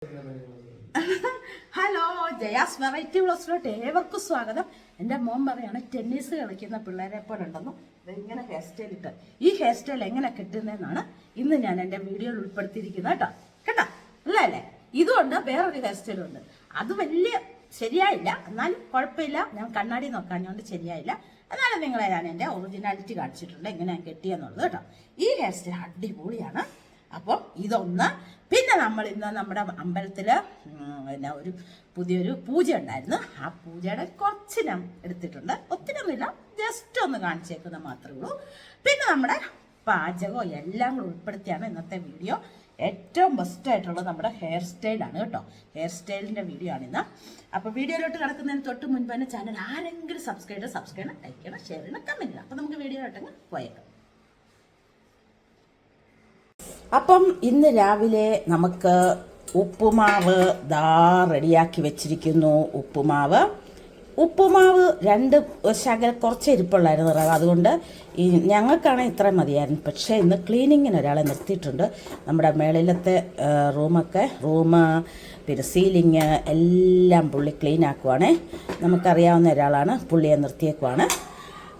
Hello Jaya's variety ബ്ലോസിലോട്ട് ഏവർക്കും സ്വാഗതം. എന്റെ മോൻ പറയാണ് ടെന്നീസ് കളിക്കുന്ന പിള്ളേരെ പോലെ ഉണ്ടെന്നും ഇങ്ങനെ ഹെയർ സ്റ്റൈൽ ഇട്ട്. ഈ ഹെയർ സ്റ്റൈൽ എങ്ങനെ കിട്ടുന്നതെന്നാണ് ഇന്ന് ഞാൻ എന്റെ വീഡിയോയിൽ ഉൾപ്പെടുത്തിയിരിക്കുന്നത് കേട്ടോ. കേട്ടോ? അല്ലേ അല്ലേ? ഇതുകൊണ്ട് വേറൊരു ഹെയർ സ്റ്റൈലും ഉണ്ട്. അത് വലിയ ശരിയായില്ല. എന്നാലും കുഴപ്പമില്ല. ഞാൻ കണ്ണാടി നോക്കാഞ്ഞോണ്ട് ശരിയായില്ല. എന്നാലും നിങ്ങളെ ഞാൻ എന്റെ ഒറിജിനാലിറ്റി കാണിച്ചിട്ടുണ്ട്. എങ്ങനെ ഞാൻ കെട്ടിയെന്നുള്ളത് കേട്ടോ. ഈ ഹെയർ സ്റ്റൈൽ അടിപൊളിയാണ്. അപ്പം ഇതൊന്ന് പിന്നെ നമ്മൾ ഇന്ന് നമ്മുടെ അമ്പലത്തിൽ പിന്നെ ഒരു പുതിയൊരു പൂജ ഉണ്ടായിരുന്നു. ആ പൂജയുടെ കുറച്ച് ഞാൻ എടുത്തിട്ടുണ്ട്. ഒത്തിരി ഒന്നുമില്ല ജസ്റ്റ് ഒന്ന് കാണിച്ചേക്കുന്ന മാത്രമേ ഉള്ളൂ. പിന്നെ നമ്മുടെ പാചകവും എല്ലാം കൂടെ ഉൾപ്പെടുത്തിയാണ് ഇന്നത്തെ വീഡിയോ. ഏറ്റവും ബെസ്റ്റ് ആയിട്ടുള്ളത് നമ്മുടെ ഹെയർ സ്റ്റൈലാണ് കേട്ടോ. ഹെയർ സ്റ്റൈലിന്റെ വീഡിയോ ആണ് ഇന്ന്. അപ്പോൾ വീഡിയോയിലോട്ട് കിടക്കുന്നതിന് തൊട്ട് മുൻപ് തന്നെ ചാനൽ ആരെങ്കിലും സബ്സ്ക്രൈബ് ചെയ്ത് സബ്സ്ക്രൈബ് ചെയ്യണം ലൈക്ക് ചെയ്യണം ഷെയർ ചെയ്യണം കമന്റ് ചെയ്യണം. അപ്പോൾ നമുക്ക് വീഡിയോയിലോട്ടങ്ങ് പോയേക്കാം. അപ്പം ഇന്ന് രാവിലെ നമുക്ക് ഉപ്പുമാവ് ദാ റെഡിയാക്കി വെച്ചിരിക്കുന്നു ഉപ്പുമാവ്. ഉപ്പുമാവ് രണ്ട് ശകല കുറച്ച് ഇരിപ്പുള്ളായിരുന്നു റവ. അതുകൊണ്ട് ഈ ഞങ്ങൾക്കാണെങ്കിൽ ഇത്ര മതിയായിരുന്നു. പക്ഷേ ഇന്ന് ക്ലീനിങ്ങിന് ഒരാളെ നിർത്തിയിട്ടുണ്ട്. നമ്മുടെ മേളിലത്തെ റൂമൊക്കെ റൂം പിന്നെ സീലിങ് എല്ലാം പുള്ളി ക്ലീൻ ആക്കുവാണേ നമുക്കറിയാവുന്ന ഒരാളാണ്. പുള്ളിയെ നിർത്തിയേക്കുവാണ്.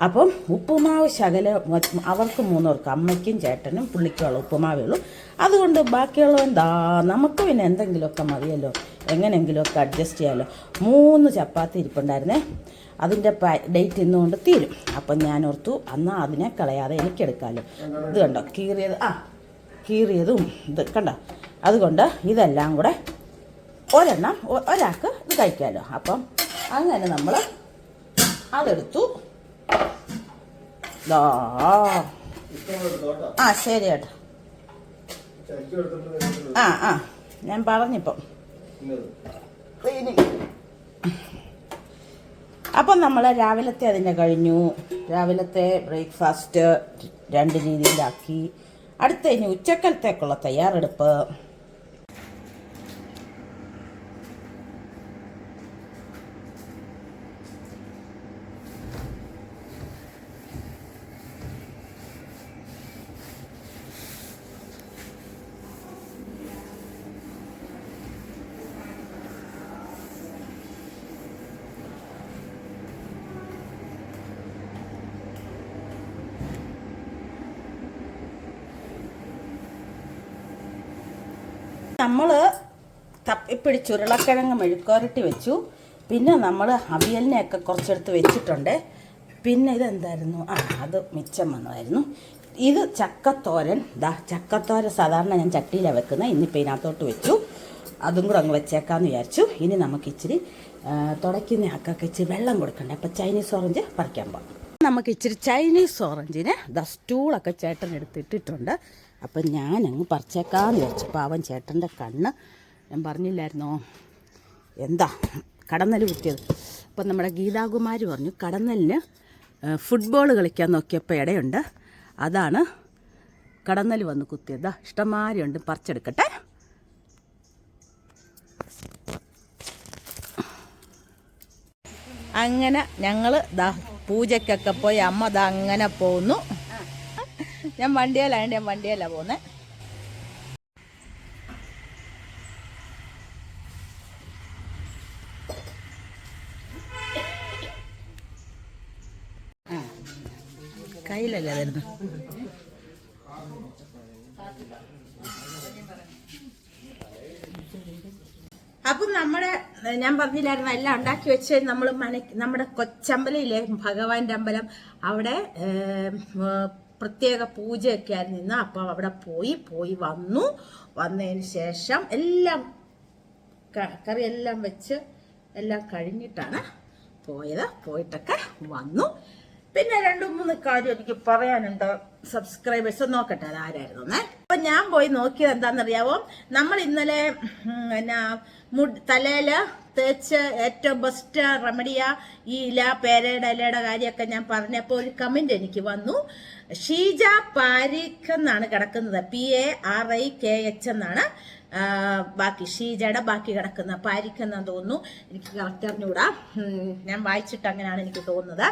അപ്പം ഉപ്പുമാവ് ശകല അവർക്ക് മൂന്നവർക്ക് അമ്മയ്ക്കും ചേട്ടനും പുള്ളിക്കുള്ള ഉപ്പുമാവേ ഉള്ളൂ. അതുകൊണ്ട് ബാക്കിയുള്ള എന്താ നമുക്ക് പിന്നെ എന്തെങ്കിലുമൊക്കെ മതിയല്ലോ. എങ്ങനെയെങ്കിലുമൊക്കെ അഡ്ജസ്റ്റ് ചെയ്യാമല്ലോ മൂന്ന് ചപ്പാത്തി ഇരിപ്പുണ്ടായിരുന്നേ. അതിന്റെ ഡേറ്റ് ഇന്നുകൊണ്ട് തീരും. അപ്പം ഞാൻ ഓർത്തു എന്നാൽ അതിനെ കളയാതെ എനിക്കെടുക്കാമല്ലോ ഇത് കണ്ടോ? കീറിയത് ആ കീറിയതും ഇത് കണ്ടോ? അതുകൊണ്ട് ഇതെല്ലാം കൂടെ ഒരെണ്ണം ഒരാൾക്ക് ഇത് കഴിക്കാമല്ലോ അപ്പം അങ്ങനെ നമ്മൾ അതെടുത്തു. ആ ശരി ഏട്ടാ. ആ ആ. ഞാൻ പറഞ്ഞിപ്പം. അപ്പം നമ്മൾ രാവിലത്തെ അതിന്റെ കഴിഞ്ഞു. രാവിലത്തെ ബ്രേക്ക്ഫാസ്റ്റ് രണ്ട് രീതിയിലാക്കി. അടുത്ത ഇനി ഉച്ചക്കലത്തേക്കുള്ള തയ്യാറെടുപ്പ്. നമ്മൾ തപ്പിപ്പിടിച്ച് ഉരുളക്കിഴങ്ങ് മെഴുക്കോരട്ടി വെച്ചു. പിന്നെ നമ്മൾ അവിയലിനെയൊക്കെ കുറച്ചെടുത്ത് വെച്ചിട്ടുണ്ട്. പിന്നെ ഇതെന്തായിരുന്നു? ആ അത് മിച്ചം വന്നതായിരുന്നു. ഇത് ചക്കത്തോരൻ. ദാ ചക്കത്തോരൻ സാധാരണ ഞാൻ ചട്ടിയിലാണ് വെക്കുന്നത് ഇന്നിപ്പോൾ ഇതിനകത്തോട്ട് വെച്ചു. അതും കൂടെ അങ്ങ് വെച്ചേക്കാമെന്ന് വിചാരിച്ചു. ഇനി നമുക്ക് ഇച്ചിരി തുടയ്ക്കുന്ന ആക്കൊക്കെ ഇച്ചിരി വെള്ളം കൊടുക്കണ്ടേ? അപ്പോൾ ചൈനീസ് ഓറഞ്ച് പറിക്കാൻ പോകാം നമുക്ക് ഇച്ചിരി ചൈനീസ് ഓറഞ്ചിന് ദ സ്റ്റൂളൊക്കെ ചേട്ടൻ എടുത്തിട്ടിട്ടുണ്ട്. അപ്പം ഞാൻ അങ്ങ് പറിച്ചേക്കാന്ന് വിചാരിച്ചു. പാവൻ ചേട്ടന്റെ കണ്ണ് ഞാൻ പറഞ്ഞില്ലായിരുന്നോ? എന്താ? കടന്നൽ കുത്തിയത്. അപ്പം നമ്മുടെ ഗീതാകുമാരി പറഞ്ഞു കടന്നലിന് ഫുട്ബോൾ കളിക്കാൻ നോക്കിയപ്പോൾ ഇടയുണ്ട്. അതാണ് കടന്നൽ വന്ന് കുത്തിയത്. ദാ ഇഷ്ടംമാരി ഉണ്ട്. പറിച്ചെടുക്കട്ടെ. അങ്ങനെ ഞങ്ങൾ ദാ പൂജയ്ക്കൊക്കെ പോയി അമ്മ ദാ അങ്ങനെ പോകുന്നു ഞാൻ വണ്ടിയിലായതുകൊണ്ട് ഞാൻ വണ്ടിയിലാണ് പോകുന്നത് കയ്യിലല്ല വരുന്നു? അപ്പം നമ്മുടെ ഞാൻ പറഞ്ഞില്ലായിരുന്നു എല്ലാം ഉണ്ടാക്കി വെച്ച് നമ്മൾ മന നമ്മുടെ കൊച്ചമ്പലയിലെ ഭഗവാന്റെ അമ്പലം. അവിടെ പ്രത്യേക പൂജയൊക്കെ ആയിരുന്നു. ഇന്ന് അപ്പം അവിടെ പോയി പോയി വന്നു. വന്നതിന് ശേഷം എല്ലാം കറിയെല്ലാം വെച്ച് എല്ലാം കഴിഞ്ഞിട്ടാണ് പോയത്. പോയിട്ടൊക്കെ വന്നു. പിന്നെ രണ്ടു മൂന്ന് കാര്യം എനിക്ക് പറയാനുണ്ട് സബ്സ്ക്രൈബേഴ്സ് നോക്കട്ടെ ആരായിരുന്നു അപ്പൊ ഞാൻ പോയി നോക്കിയത് എന്താണെന്നറിയാവോ? നമ്മൾ ഇന്നലെ എന്നാ മുഡ് തലയിൽ തേച്ച് ഏറ്റവും ബെസ്റ്റ് റെമഡിയ ഈ ഇല പേരയുടെ ഇലയുടെ കാര്യമൊക്കെ ഞാൻ പറഞ്ഞപ്പോൾ ഒരു കമന്റ് എനിക്ക് വന്നു. ഷീജ പാരിഖ് എന്നാണ് കിടക്കുന്നത്. P A R I K H എന്നാണ്. ബാക്കി ഷീജയുടെ ബാക്കി കിടക്കുന്ന പാരിഖ് എന്നാന്ന് തോന്നുന്നു. എനിക്ക് കറക്റ്റ് അറിഞ്ഞുകൂടാ ഞാൻ വായിച്ചിട്ട് അങ്ങനെയാണ് എനിക്ക് തോന്നുന്നത്.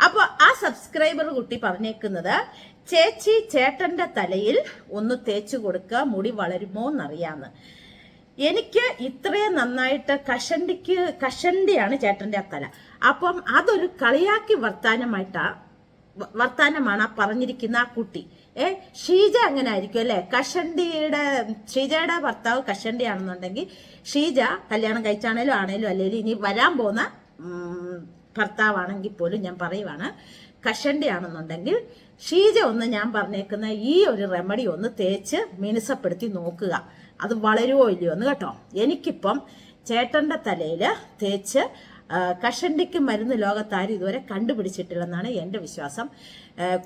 അപ്പോൾ ആ സബ്സ്ക്രൈബർ കുട്ടി പറഞ്ഞേക്കുന്നത് ചേച്ചി ചേട്ടന്റെ തലയിൽ ഒന്ന് തേച്ചു കൊടുക്കുക മുടി വളരുമോ എന്നറിയാന്ന്. എനിക്ക് ഇത്രയും നന്നായിട്ട് കഷണ്ടിക്ക് കഷണ്ടിയാണ് ചേട്ടന്റെ തല. അപ്പം അതൊരു കളിയാക്കി വർത്താനമായിട്ടാ വർത്താനമാണ് ആ പറഞ്ഞിരിക്കുന്ന ആ കുട്ടി. ഏ ഷീജ അങ്ങനെ ആയിരിക്കും അല്ലെ? കഷണ്ടിയുടെ ഷീജയുടെ ഭർത്താവ് കഷണ്ടിയാണെന്നുണ്ടെങ്കിൽ ഷീജ കല്യാണം കഴിച്ചാണേലും ആണേലും അല്ലെങ്കിൽ ഇനി വരാൻ പോകുന്ന ഭർത്താവാണെങ്കിൽ പോലും ഞാൻ പറയുവാണ് കഷണ്ടി ആണെന്നുണ്ടെങ്കിൽ ഷീജ ഒന്ന് ഞാൻ പറഞ്ഞേക്കുന്ന ഈ ഒരു റെമഡി ഒന്ന് തേച്ച് മിനുസപ്പെടുത്തി നോക്കുക. അത് വളരുവോ ഇല്ലയോ എന്ന് കേട്ടോ. എനിക്കിപ്പം ചേട്ടന്റെ തലയിൽ തേച്ച് കഷണ്ടിക്ക് മരുന്ന് ലോകത്താരും ഇതുവരെ കണ്ടുപിടിച്ചിട്ടില്ലെന്നാണ് എന്റെ വിശ്വാസം.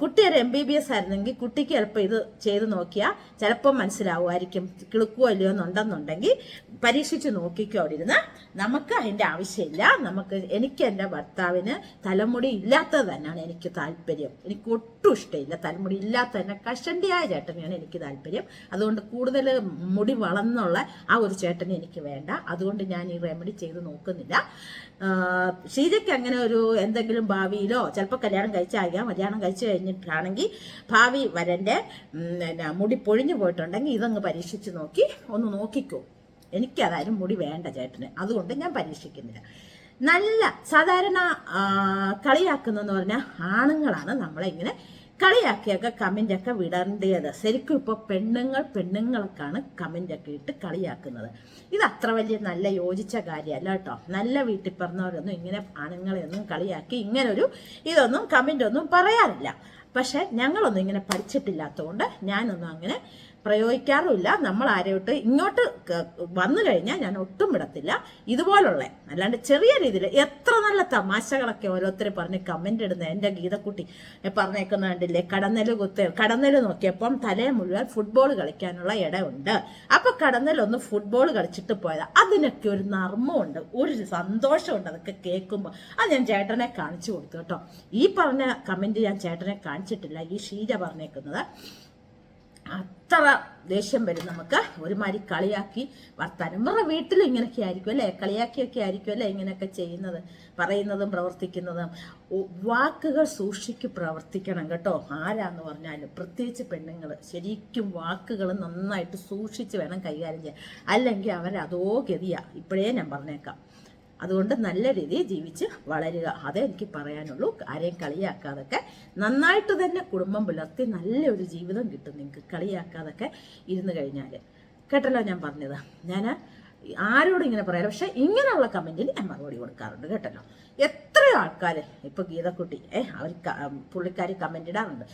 കുട്ടി ഒരു എം ബി ബി എസ് ആയിരുന്നെങ്കിൽ കുട്ടിക്ക് ചിലപ്പോൾ ഇത് ചെയ്ത് നോക്കിയാൽ ചിലപ്പോൾ മനസ്സിലാവുമായിരിക്കും. കിളുക്കുവോ ഇല്ലയോ എന്നുണ്ടെന്നുണ്ടെങ്കിൽ പരീക്ഷിച്ച് നോക്കിക്കോ അവിടെ ഇരുന്ന് നമുക്ക് അതിന്റെ ആവശ്യമില്ല. നമുക്ക് എനിക്ക് എന്റെ ഭർത്താവിന് തലമുടി ഇല്ലാത്തത് തന്നെയാണ് എനിക്ക് താല്പര്യം. എനിക്ക് ഒട്ടും ഇഷ്ടമില്ല. തലമുടി ഇല്ലാത്ത തന്നെ കഷണ്ടിയായ ചേട്ടനെയാണ് എനിക്ക് താല്പര്യം. അതുകൊണ്ട് കൂടുതൽ മുടി വളർന്നുള്ള ആ ഒരു ചേട്ടനെ എനിക്ക് വേണ്ട. അതുകൊണ്ട് ഞാൻ ഈ റെമഡി ചെയ്ത് നോക്കുന്നില്ല. ഷീജയ്ക്ക് അങ്ങനെ ഒരു എന്തെങ്കിലും ഭാവിയിലോ ചിലപ്പോൾ കല്യാണം കഴിച്ചാകാം കല്യാണം കഴിച്ചു കഴിഞ്ഞിട്ടാണെങ്കിൽ ഭാവി വരന്റെ മുടി പൊഴിഞ്ഞു പോയിട്ടുണ്ടെങ്കിൽ ഇതങ്ങ് പരീക്ഷിച്ച് നോക്കി ഒന്ന് നോക്കിക്കോ. എനിക്കതായാലും മുടി വേണ്ട ചേട്ടന്. അതുകൊണ്ട് ഞാൻ പരീക്ഷിക്കുന്നില്ല. നല്ല സാധാരണ കളിയാക്കുന്നതെന്ന് പറഞ്ഞാൽ ആണുങ്ങളാണ് നമ്മളെ ഇങ്ങനെ കളിയാക്കിയൊക്കെ കമന്റൊക്കെ വിടേണ്ടത് ശരിക്കും ഇപ്പോൾ പെണ്ണുങ്ങൾ പെണ്ണുങ്ങൾക്കാണ് കമന്റ് ഒക്കെ ഇട്ട് കളിയാക്കുന്നത്. ഇത് അത്ര വലിയ നല്ല യോജിച്ച കാര്യമല്ല കേട്ടോ. നല്ല വീട്ടിൽ പറഞ്ഞവരൊന്നും ഇങ്ങനെ ആണുങ്ങളെ ഒന്നും കളിയാക്കി ഇങ്ങനൊരു ഇതൊന്നും കമന്റ് ഒന്നും പറയാറില്ല. പക്ഷേ ഞങ്ങളൊന്നും ഇങ്ങനെ പഠിച്ചിട്ടില്ലാത്തതുകൊണ്ട് ഞാനൊന്നും അങ്ങനെ പ്രയോഗിക്കാറുമില്ല. നമ്മൾ ആരോട്ട് ഇങ്ങോട്ട് വന്നു കഴിഞ്ഞാൽ ഞാൻ ഒട്ടും വിടത്തില്ല. ഇതുപോലുള്ള അല്ലാണ്ട് ചെറിയ രീതിയിൽ എത്ര നല്ല തമാശകളൊക്കെ ഓരോരുത്തർ പറഞ്ഞ് കമന്റ് ഇടുന്ന. എന്റെ ഗീതക്കുട്ടി പറഞ്ഞേക്കുന്ന കണ്ടില്ലേ കടന്നൽ കുത്ത് കടന്നൽ നോക്കിയപ്പം തലയെ മുഴുവൻ ഫുട്ബോൾ കളിക്കാനുള്ള ഇടമുണ്ട് അപ്പൊ കടന്നലൊന്ന് ഫുട്ബോൾ കളിച്ചിട്ട് പോയത്. അതിനൊക്കെ ഒരു നർമ്മമുണ്ട് ഒരു സന്തോഷമുണ്ട് അതൊക്കെ കേൾക്കുമ്പോൾ അത് ഞാൻ ചേട്ടനെ കാണിച്ചു കൊടുത്തു കേട്ടോ. ഈ പറഞ്ഞ കമന്റ് ഞാൻ ചേട്ടനെ കാണിച്ചിട്ടില്ല ഈ ഷീജ പറഞ്ഞേക്കുന്നത്. അത്ര ദേഷ്യം വരും നമുക്ക്. ഒരുമാതിരി കളിയാക്കി വർത്താനം. വേറെ വീട്ടിലും ഇങ്ങനെയൊക്കെ ആയിരിക്കും അല്ലേ? കളിയാക്കിയൊക്കെ ആയിരിക്കും അല്ലേ ഇങ്ങനെയൊക്കെ ചെയ്യുന്നത് പറയുന്നതും പ്രവർത്തിക്കുന്നതും. വാക്കുകൾ സൂക്ഷിച്ച് പ്രവർത്തിക്കണം കേട്ടോ. ആരാന്ന് പറഞ്ഞാലും. പ്രത്യേകിച്ച് പെണ്ണുങ്ങൾ ശരിക്കും വാക്കുകൾ നന്നായിട്ട് സൂക്ഷിച്ച് വേണം കൈകാര്യം ചെയ്യാൻ. അല്ലെങ്കിൽ അവരതോ ഗതിയാ. ഇപ്പോഴേ ഞാൻ പറഞ്ഞേക്കാം. അതുകൊണ്ട് നല്ല രീതിയിൽ ജീവിച്ച് വളരുക. അതേ എനിക്ക് പറയാനുള്ളൂ. ആരെയും കളിയാക്കാതൊക്കെ നന്നായിട്ട് തന്നെ കുടുംബം പുലർത്തി നല്ലൊരു ജീവിതം കിട്ടും. നിങ്ങൾക്ക് കളിയാക്കാതൊക്കെ ഇരുന്ന് കഴിഞ്ഞാൽ കേട്ടല്ലോ ഞാൻ പറഞ്ഞത്. ഞാൻ ആരോടും ഇങ്ങനെ പറയാം പക്ഷെ ഇങ്ങനെയുള്ള കമന്റിൽ ഞാൻ മറുപടി കൊടുക്കാറുണ്ട് കേട്ടല്ലോ. എത്ര ആൾക്കാർ ഇപ്പോൾ ഗീതക്കുട്ടി ഏ അവർ പുള്ളിക്കാരി കമന്റ് ഇടാറുണ്ട്.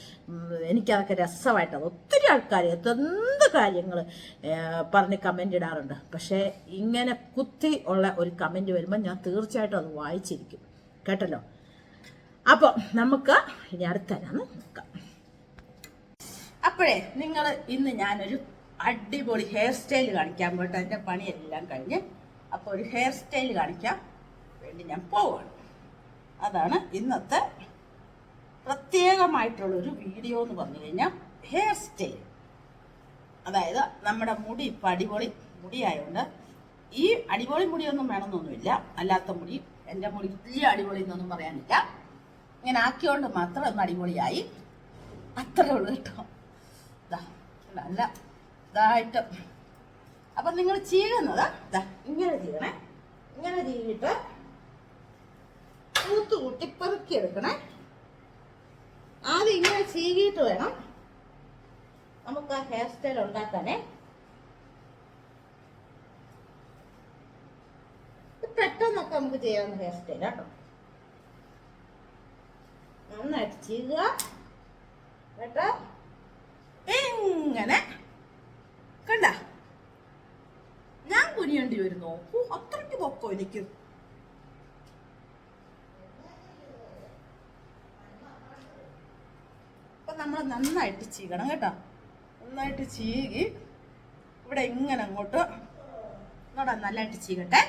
എനിക്കതൊക്കെ രസമായിട്ട്. ഒത്തിരി ആൾക്കാർ എന്ത് കാര്യങ്ങൾ പറഞ്ഞ് കമന്റ് ഇടാറുണ്ട്. പക്ഷേ ഇങ്ങനെ കുത്തി ഉള്ള ഒരു കമന്റ് വരുമ്പോൾ ഞാൻ തീർച്ചയായിട്ടും അത് വായിച്ചിരിക്കും. കേട്ടല്ലോ? അപ്പോൾ നമുക്ക് ഇനി അടുത്തരാന്ന് നോക്കാം. അപ്പോഴേ നിങ്ങൾ ഇന്ന് ഞാനൊരു അടിപൊളി ഹെയർ സ്റ്റൈൽ കാണിക്കാൻ പോയിട്ട് അതിന്റെ പണിയെല്ലാം കഴിഞ്ഞ് അപ്പോൾ ഒരു ഹെയർ സ്റ്റൈൽ കാണിക്കാൻ വേണ്ടി ഞാൻ പോവാണ്. അതാണ് ഇന്നത്തെ പ്രത്യേകമായിട്ടുള്ള ഒരു വീഡിയോ എന്ന് പറഞ്ഞു കഴിഞ്ഞാൽ ഹെയർ സ്റ്റൈൽ അതായത് നമ്മുടെ മുടി ഇപ്പം അടിപൊളി മുടിയായതുകൊണ്ട് ഈ അടിപൊളി മുടിയൊന്നും വേണമെന്നൊന്നുമില്ല. അല്ലാത്ത മുടി എന്റെ മുടി വലിയ അടിപൊളി എന്നൊന്നും പറയാനില്ല. ഇങ്ങനെ ആക്കിയോണ്ട് മാത്രം ഒന്ന് അടിപൊളിയായി. അത്രേ ഉള്ളൂ കേട്ടോ. നല്ല ഇതായിട്ട്. അപ്പം നിങ്ങൾ ചെയ്യുന്നത് ദാ ഇങ്ങനെ ചെയ്യണേ ഇങ്ങനെ ചെയ്തിട്ട് കൂത്ത് കൂട്ടി പെറുക്കി എടുക്കണേ ആദ്യം ഇങ്ങനെ ചീകിയിട്ട് വേണം നമുക്ക് ആ ഹെയർ സ്റ്റൈൽ ഉണ്ടാക്കാനേ. പെട്ടെന്നൊക്കെ നമുക്ക് ചെയ്യാവുന്ന ഹെയർ സ്റ്റൈൽ കേട്ടോ നന്നായിട്ട് ചെയ്യുക കേട്ടോ ഇങ്ങനെ കണ്ട ഞാൻ ഓ അത്രയ്ക്ക് പൊക്കോ എനിക്ക്. അപ്പൊ നമ്മൾ നന്നായിട്ട് ചീകണം കേട്ടോ. നന്നായിട്ട് ചീകി ഇവിടെ ഇങ്ങനെ അങ്ങോട്ട് നോടാ നല്ലതായിട്ട് ചീകട്ടെ.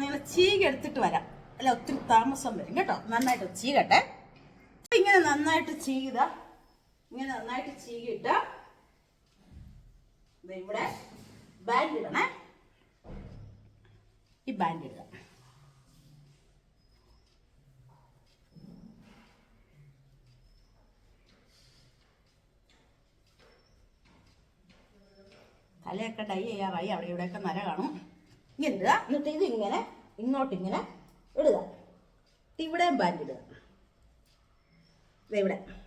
നിങ്ങൾ ചീക എടുത്തിട്ട് വരാം. അല്ല ഒത്തിരി താമസം വരും കേട്ടോ. നന്നായിട്ട് ചീകട്ടെ. ഇങ്ങനെ നന്നായിട്ട് ചീകിത ഇങ്ങനെ നന്നായിട്ട് ചീകിയിട്ട് ഇവിടെ ബാൻഡ് ഇടണേ. ഈ ബാൻഡ് ഇടുക. തലയൊക്കെ ഡൈ ചെയ്യാറായി. അവിടെ ഇവിടെയൊക്കെ നര കാണും. ഇങ്ങനെ ഇടുക? എന്നിട്ട് ഇത് ഇങ്ങനെ ഇങ്ങോട്ടിങ്ങനെ ഇടുക. ഇവിടെയും ബാൻഡ് ഇടുക. ഇവിടെ.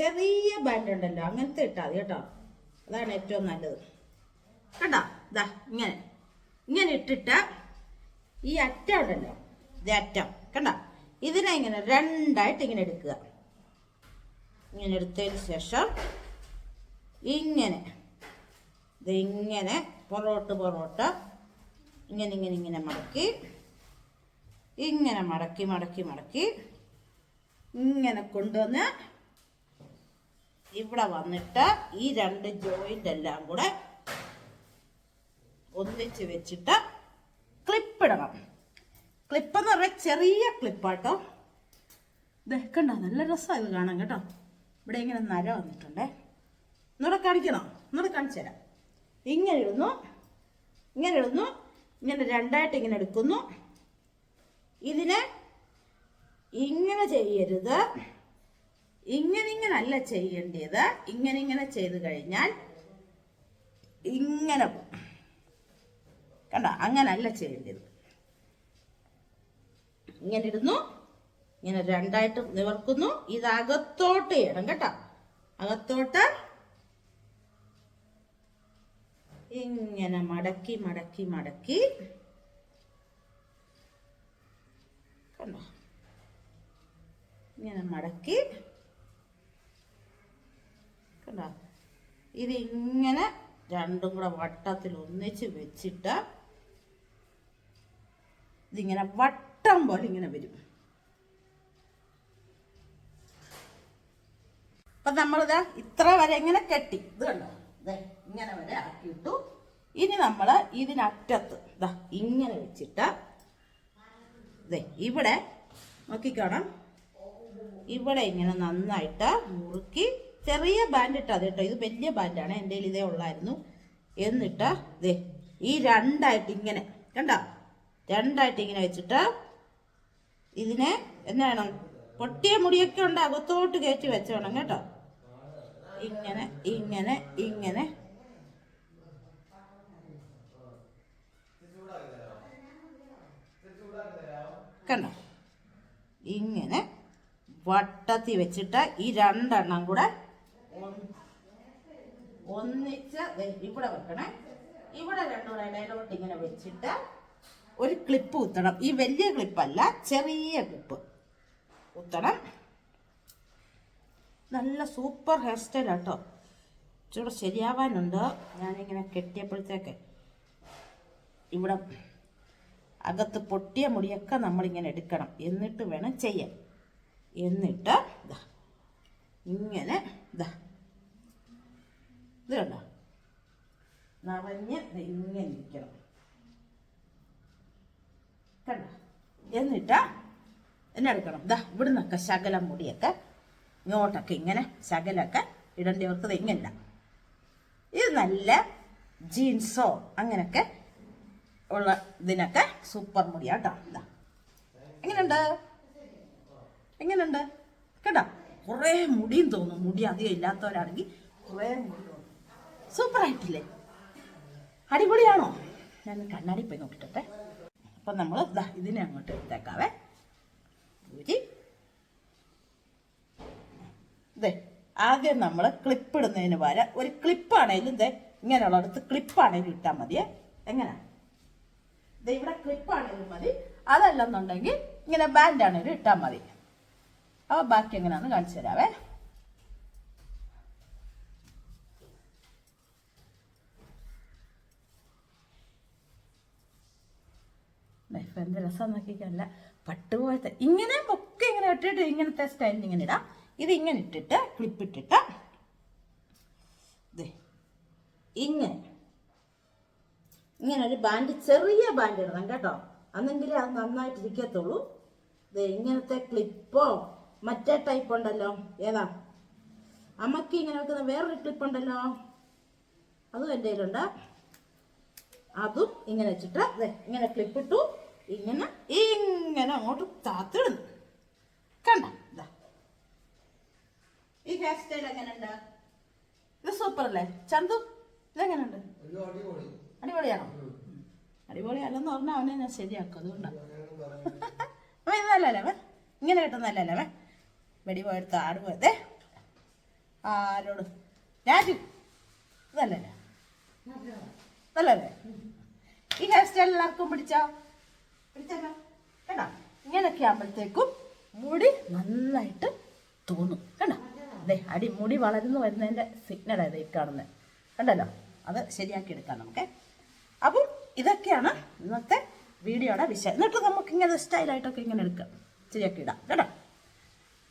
ചെറിയ ബാൻഡ് ഉണ്ടല്ലോ അങ്ങനത്തെ ഇട്ടാൽ മതി കേട്ടോ. അതാണ് ഏറ്റവും നല്ലത്. കേട്ടോ? ഇതാ ഇങ്ങനെ. ഇങ്ങനെ ഇട്ടിട്ട് ഈ അറ്റം ഉണ്ടല്ലോ ഇത് അറ്റം കണ്ട? ഇതിനെ ഇങ്ങനെ രണ്ടായിട്ട് ഇങ്ങനെ എടുക്കുക. ഇങ്ങനെ എടുത്തതിന് ശേഷം ഇങ്ങനെ ഇതിങ്ങനെ പൊറോട്ട് പൊറോട്ട ഇങ്ങനെ ഇങ്ങനെ ഇങ്ങനെ മടക്കി ഇങ്ങനെ മടക്കി മടക്കി മടക്കി ഇങ്ങനെ കൊണ്ടുവന്ന് ഇവിടെ വന്നിട്ട് ഈ രണ്ട് ജോയിന്റ് എല്ലാം കൂടെ ഒന്നിച്ച് വെച്ചിട്ട് ക്ലിപ്പ് ഇടണം. ക്ലിപ്പ് എന്ന് പറഞ്ഞാൽ ചെറിയ ക്ലിപ്പാട്ടോ ഇത് കണ്ടോ? നല്ല രസമാണ് ഇത് കാണാൻ കേട്ടോ. ഇവിടെ ഇങ്ങനെ നര വന്നിട്ടുണ്ടേ. ഒന്നുകൂടെ കാണിക്കണോ? ഒന്നുകൂടെ കാണിച്ചു തരാം. ഇങ്ങനെ ഇടുന്നു. ഇങ്ങനെ ഇടുന്നു. ഇങ്ങനെ രണ്ടായിട്ട് ഇങ്ങനെ എടുക്കുന്നു. ഇതിനെ ഇങ്ങനെ ചെയ്യരുത്. ഇങ്ങനെ ഇങ്ങനെ അല്ല ചെയ്യേണ്ടത്. ഇങ്ങനെ ഇങ്ങനെ ചെയ്തു കഴിഞ്ഞാൽ ഇങ്ങനെ കണ്ട? അങ്ങനല്ല ചെയ്യേണ്ടത്. ഇങ്ങനെ ഇടുന്നു. ഇങ്ങനെ രണ്ടായിട്ട് നിവർക്കുന്നു. ഇത് അകത്തോട്ട് ചെയ്യണം കേട്ടോ. അകത്തോട്ട് ഇങ്ങനെ മടക്കി മടക്കി മടക്കി. കണ്ടോ? ഇങ്ങനെ മടക്കി കണ്ടോ? ഇതിങ്ങനെ രണ്ടും കൂടെ വട്ടത്തിൽ ഒന്നിച്ച് വെച്ചിട്ട് ഇതിങ്ങനെ വട്ടം പോലെ ഇങ്ങനെ വരും. അപ്പൊ നമ്മളിത് ഇത്ര വരെ ഇങ്ങനെ കെട്ടി. ഇത് കണ്ടോ? ഇങ്ങനെ വരെ ആക്കിയിട്ടു. ഇനി നമ്മൾ ഇതിനറ്റത്ത് ഇതാ ഇങ്ങനെ വെച്ചിട്ട് ഇവിടെ നോക്കിക്കോണം. ഇവിടെ ഇങ്ങനെ നന്നായിട്ട് മുറുക്കി ചെറിയ ബാൻഡ് ഇട്ടാ കേട്ടോ. ഇത് വലിയ ബാൻഡാണ് എന്റെ കയ്യിൽ ഇതേ ഉള്ളായിരുന്നു. എന്നിട്ട് ദേ ഈ രണ്ടായിട്ട് ഇങ്ങനെ കണ്ട? രണ്ടായിട്ട് ഇങ്ങനെ വെച്ചിട്ട് ഇതിനെ എന്നാണ് പൊട്ടിയ മുടിയൊക്കെ ഉണ്ട്. അകത്തോട്ട് കയറ്റി വെച്ചോണം കേട്ടോ. ഇങ്ങനെ ഇങ്ങനെ ഇങ്ങനെ. കണ്ടോ? ഇങ്ങനെ വട്ടത്തി വെച്ചിട്ട് ഈ രണ്ടെണ്ണം കൂടെ ഒന്നിച്ച് ഇവിടെ വെക്കണേ. ഇവിടെ രണ്ടു ഇടയിലോട്ട് ഇങ്ങനെ വെച്ചിട്ട് ഒരു ക്ലിപ്പ് കുത്തണം. ഈ വലിയ ക്ലിപ്പല്ല ചെറിയ ക്ലിപ്പ് കുത്തണം. നല്ല സൂപ്പർ ഹെയർ സ്റ്റൈൽ കേട്ടോ ഇച്ചിരി ശരിയാവാനുണ്ട്. ഞാനിങ്ങനെ കെട്ടിയപ്പോഴത്തേക്ക് ഇവിടെ അകത്ത് പൊട്ടിയ മുടിയൊക്കെ നമ്മളിങ്ങനെ എടുക്കണം. എന്നിട്ട് വേണം ചെയ്യാൻ. എന്നിട്ട് ഇതാ ഇങ്ങനെ ദാ ഇത് കണ്ടോ? നിറഞ്ഞ് കണ്ട? എന്നിട്ട് എന്നെ എടുക്കണം. ദാ ഇവിടുന്നൊക്കെ ശകലം മുടിയൊക്കെ ഇങ്ങോട്ടൊക്കെ ഇങ്ങനെ ശകലമൊക്കെ ഇടേണ്ടവർക്ക് ഇത് ഇങ്ങനെ ഇത് നല്ല ജീൻസോ അങ്ങനെയൊക്കെ ഉള്ള ഇതിനൊക്കെ സൂപ്പർ മുടിയാട്ടോ ഇതാ എങ്ങനെയുണ്ട്? എങ്ങനെയുണ്ട്? കേട്ടോ കുറേ മുടിയും തോന്നും. മുടി അധികം ഇല്ലാത്തവരാണെങ്കിൽ കുറേ മുടി സൂപ്പർ ആയിട്ടില്ലേ അടിപൊളിയാണോ? ഞാൻ കണ്ണാടി പോയി നോക്കിട്ടെ അപ്പം നമ്മൾ ഇതാ ഇതിനെ അങ്ങോട്ട് എടുത്തേക്കാവേ. ഊരി. ഇതേ ആദ്യം നമ്മൾ ക്ലിപ്പ് ഇടുന്നതിന് പകരം ഒരു ക്ലിപ്പാണേലും ഇതേ ഇങ്ങനെയുള്ളടത്ത് ക്ലിപ്പാണേലും ഇട്ടാൽ മതിയേ. എങ്ങനെ? ഇതേ ഇവിടെ ക്ലിപ്പാണേലും മതി. അതല്ലെന്നുണ്ടെങ്കിൽ ഇങ്ങനെ ബാൻഡ് ആണേലും ഇട്ടാൽ മതി. അപ്പോൾ ബാക്കി എങ്ങനെയാണെന്ന് കാണിച്ചു തരാവേ. ലൈഫ് എന്ത് രസം നോക്കിക്കല്ല പട്ടുപോലത്തെ ഇങ്ങനെ ഒക്കെ ഇങ്ങനെ ഇട്ടിട്ട് ഇങ്ങനത്തെ സ്റ്റൈലിൽ ഇങ്ങനെ ഇടാം. ഇത് ഇങ്ങനെ ഇട്ടിട്ട് ക്ലിപ്പ് ഇട്ടിട്ട് ഇങ്ങനെ. ഇങ്ങനെ ഒരു ബാൻഡ് ചെറിയ ബാൻഡ് ഇടണം കേട്ടോ. അന്നെങ്കിലും അത് നന്നായിട്ട് ഇരിക്കത്തുള്ളൂ ഇങ്ങനത്തെ ക്ലിപ്പോ മറ്റേ ടൈപ്പ് ഉണ്ടല്ലോ. ഏതാ? അമ്മയ്ക്ക് ഇങ്ങനെ വെക്കുന്ന വേറൊരു ക്ലിപ്പ് ഉണ്ടല്ലോ. അതും എന്റെ കയ്യിലുണ്ട്. അതും ഇങ്ങനെ വെച്ചിട്ട് ഇങ്ങനെ ക്ലിപ്പ് ഇട്ടു. ഇങ്ങനെ ഇങ്ങനെ അങ്ങോട്ട് താത്തിടുന്നു. കണ്ട? ഇതാ ഹെയർ സ്റ്റൈൽ എങ്ങനെയുണ്ട്? ഇത് സൂപ്പർ അല്ലേ? ചന്തു ഇതെങ്ങനെയുണ്ട് അടിപൊളി. അടിപൊളിയാണോ? അടിപൊളി അല്ലെന്ന് പറഞ്ഞാൽ അവനെ ഞാൻ ശരിയാക്കും അതുകൊണ്ടാണ്. അവൻ ഇത് നല്ലല്ലേ അവൻ? ഇങ്ങനെ കിട്ടുന്നല്ലേ അവൻ? വെടി പോയെടുത്ത് ആട് പോയതേ. ആരോട്? രാജു ഇതല്ലല്ലേ നല്ലല്ലേ? ഈ ഹെയർ സ്റ്റൈൽ എല്ലാവർക്കും പിടിച്ചോ? ഇങ്ങനെയൊക്കെ ആകുമ്പോഴത്തേക്കും മുടി നന്നായിട്ട് തോന്നും. കണ്ടോ? അതെ അടി മുടി വളർന്നു വരുന്നതിന്റെ സിഗ്നലാണ് ഈ കാണുന്നത് കണ്ടല്ലോ? അത് ശരിയാക്കി എടുക്കാം നമുക്ക്. അപ്പം ഇതൊക്കെയാണ് ഇന്നത്തെ വീഡിയോയുടെ വിഷയം. എന്നിട്ട് നമുക്ക് ഇങ്ങനെ സ്റ്റൈലായിട്ടൊക്കെ ഇങ്ങനെ എടുക്കാം. ശരിയാക്കി ഇടാം. കേട്ടോ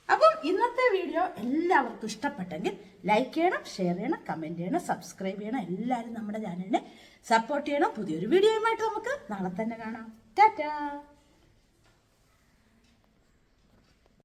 അപ്പം ഇന്നത്തെ വീഡിയോ എല്ലാവർക്കും ഇഷ്ടപ്പെട്ടെങ്കിൽ ലൈക്ക് ചെയ്യണം ഷെയർ ചെയ്യണം കമന്റ് ചെയ്യണം സബ്സ്ക്രൈബ് ചെയ്യണം. എല്ലാവരും നമ്മുടെ ചാനലിനെ സപ്പോർട്ട് ചെയ്യണം. പുതിയൊരു വീഡിയോയുമായിട്ട് നമുക്ക് നാളെ തന്നെ കാണാം. Ta-da!